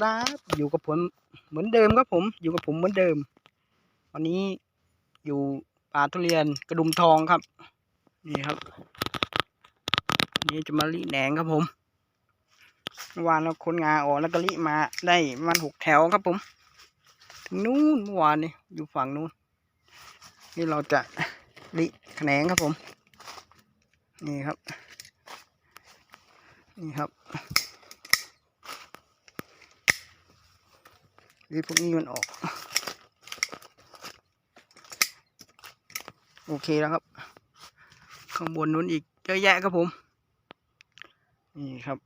ครับ อยู่กับผมเหมือนเดิมครับผม อยู่กับผมเหมือนเดิม วันนี้อยู่ป่าทุเรียนกระดุมทองครับ นี่ครับ นี่จะมาลิแหนงครับผมเมื่อวานเราคนงาออกแล้วก็ลิมาได้มันหกแถวครับผม ถึงนู้นเมื่อวานนี่อยู่ฝั่งนู้น นี่เราจะลิแขนงครับผม นี่ครับ นี่ครับ นี่พวกนี้มันออก โอเคแล้วครับ ข้างบนนู้นอีกเยอะแยะครับผม นี่ครับ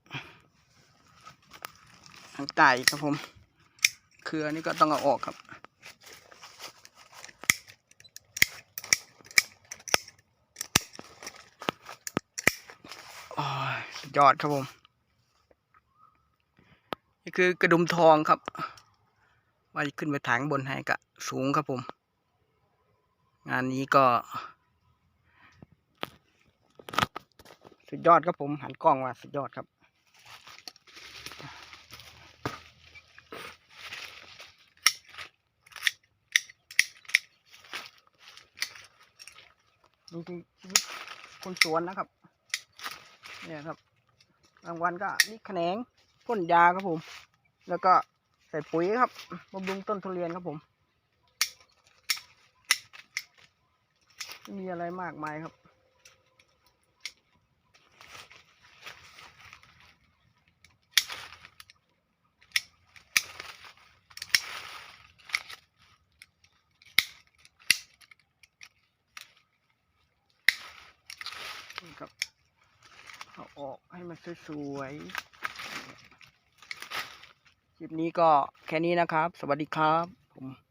ทางใต้ครับผม เครือนี่ก็ต้องเอาออกครับอ้ยสุดยอดครับผม นี่คือกระดุมทองครับ ว่าจะขึ้นไปถางบนให้ก็สูงครับผม งานนี้ก็ สุดยอดครับผม หันกล้องมาสุดยอดครับนี่คือชีวิตคนสวนนะครับ เนี่ยครับกลางวันก็นี่แขนงพ่นยาครับผม แล้วก็ ใส่ปุ๋ยครับบำรุงต้นทุเรียนครับผมไม่มีอะไรมากมายครับนี่ครับเอาออกให้มันสวยๆ คลิปนี้ก็แค่นี้นะครับ สวัสดีครับผม